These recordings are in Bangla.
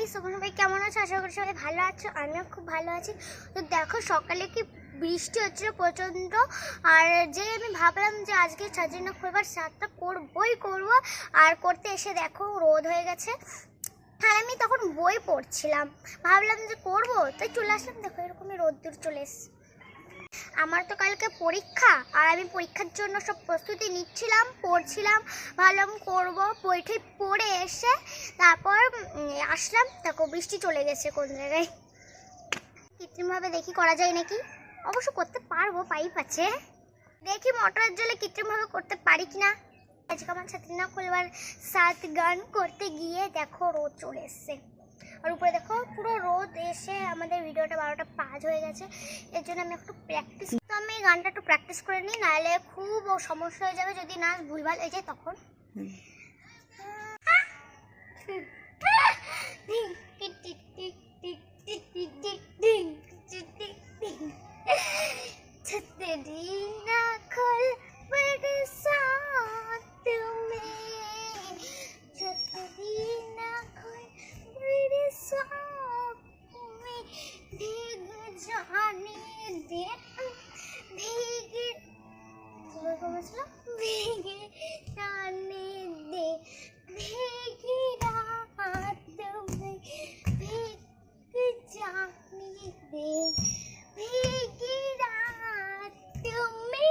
গাইস তোমরা সবাই কেমন আছো? আশা করি সবাই ভালো আছো, আমিও খুব ভালো আছি। তো দেখো, সকালে কি বৃষ্টি হচ্ছিল প্রচণ্ড, আর যে আমি ভাবলাম যে আজকে সাজিনা খুলবার সাতটা করবই করব। আর করতে এসে দেখো, রোদ হয়ে গেছে। হ্যাঁ আমি তখন বই পড়ছিলাম। ভাবলাম যে করব, তাই চলে আসলাম। দেখো, এরকমই রোদ্দুর চলে এসছে। আমার তো কালকে পরীক্ষা, আর আমি পরীক্ষার জন্য সব প্রস্তুতি নিচ্ছিলাম, পড়ছিলাম, ভাবলাম করব, বইটি পড়ে এসে তারপর আসলাম। দেখো, বৃষ্টি চলে গেছে কোন জায়গায়। কৃত্রিমভাবে দেখি করা যায় নাকি? অবশ্য করতে পারব পাইপ আছে দেখি মোটরের জলে কৃত্রিমভাবে করতে পারি কি না আজকে আমার ছাত্রী না, খুলবার সাত গান করতে গিয়ে দেখো, রোদ চলে এসছে। আর উপরে পুরো রোদ এসে আমাদের ভিডিওটা বারোটা পাঁচ হয়ে গেছে এর জন্য আমি একটু প্র্যাকটিস তো আমি এই গানটা একটু প্র্যাকটিস করে নিই নাহলে খুব সমস্যা হয়ে যাবে যদি নাচ ভুলভাল হয়ে যায় তখন টিক টিক টিক भीगे भीगे सुबह को मसला भीगे जाने दे भीगी रात में भीग जाने दे भीगी रात में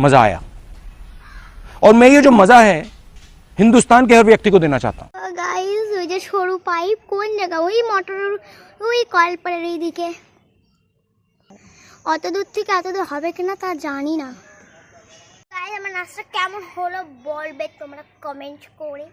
मज़ा आया। और मैं ये जो मज़ा है, हिंदुस्तान के हर व्यक्ति को देना चाहता हूँ। ওই যে সরু পাইপ কোন জায়গা? ওই মোটর ওই কলপাড়ের এইদিকে। অত দূর থেকে এত দূর হবে কিনা তা জানি না। তাই আমার নাচটা কেমন হলো বলবে তোমরা কমেন্ট করে।